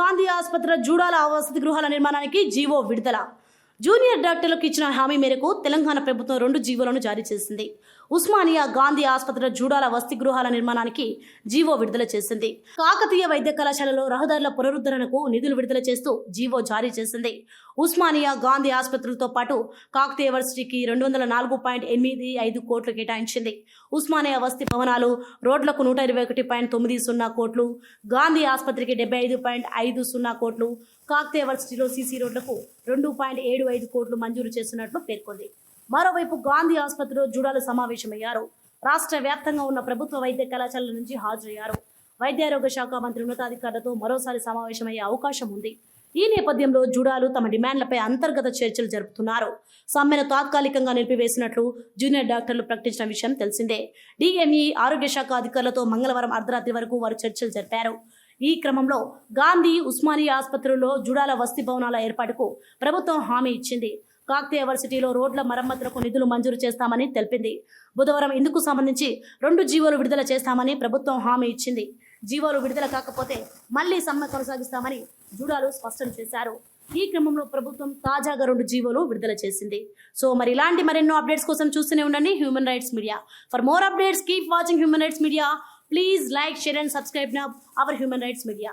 గాంధీ ఆసుపత్రి జూడాల వసతి గృహాల నిర్మాణానికి జీవో విడుదల జూనియర్ డాక్టర్లకు ఇచ్చిన హామీ మేరకు తెలంగాణ ప్రభుత్వం రెండు జీవోలను జారీ చేసింది ఉస్మానియా గాంధీ ఆసుపత్రిలో జూడాల వసతి గృహాల నిర్మాణానికి జీవో విడుదల చేసింది కాకతీయ వైద్య కళాశాలలో రహదారుల పునరుద్ధరణకు నిధులు విడుదల చేస్తూ జీవో జారీ చేసింది ఉస్మానియా గాంధీ ఆసుపత్రులతో పాటు కాకతీయ వర్సిటీకి రెండు వందల నాలుగు పాయింట్ ఎనిమిది ఐదు కోట్లు కేటాయించింది ఉస్మానియా వస్తి భవనాలు రోడ్లకు నూట ఇరవై ఒకటి పాయింట్ తొమ్మిది సున్నా కోట్లు గాంధీ ఆసుపత్రికి డెబ్బై ఐదు పాయింట్ ఐదు సున్నా కోట్లు కాక్తేవర్సిటీలో సీసీ రోడ్లకు రెండు పాయింట్ ఏడు ఐదు కోట్లు మంజూరు చేస్తున్నట్లు పేర్కొంది మరోవైపు గాంధీ ఆసుపత్రిలో జూడాలు సమావేశమయ్యారు రాష్ట్ర వ్యాప్తంగా ఉన్న ప్రభుత్వ వైద్య కళాశాలల నుంచి హాజరయ్యారు వైద్యారోగ్య శాఖ మంత్రి ఉన్నతాధికారులతో మరోసారి సమావేశమయ్యే అవకాశం ఉంది ఈ నేపథ్యంలో జుడాలు తమ డిమాండ్లపై అంతర్గత చర్చలు జరుపుతున్నారు సమ్మెను తాత్కాలికంగా నిలిపివేసినట్లు జూనియర్ డాక్టర్లు ప్రకటించిన విషయం తెలిసిందే డిఎంఈ ఆరోగ్య శాఖ అధికారులతో మంగళవారం అర్ధరాత్రి వరకు వారు చర్చలు జరిపారు ఈ క్రమంలో గాంధీ ఉస్మానియా ఆసుపత్రుల్లో జుడాల వసతి భవనాల ఏర్పాటుకు ప్రభుత్వం హామీ ఇచ్చింది కాకతీయ వర్సిటీలో రోడ్ల మరమ్మతులకు నిధులు మంజూరు చేస్తామని తెలిపింది బుధవారం ఇందుకు సంబంధించి రెండు జీవోలు విడుదల చేస్తామని ప్రభుత్వం హామీ ఇచ్చింది జీవోలు విడుదల కాకపోతే మళ్లీ సమ్మె కొనసాగిస్తామని జూడాలు స్పష్టం చేశారు ఈ క్రమంలో ప్రభుత్వం తాజాగా రెండు జీవోలు విడుదల చేసింది సో మరి ఇలాంటి మరెన్నో అప్డేట్స్ కోసం చూస్తూనే ఉండండి human rights media for more updates keep watching human rights media Please like, share and subscribe now our Human Rights Media.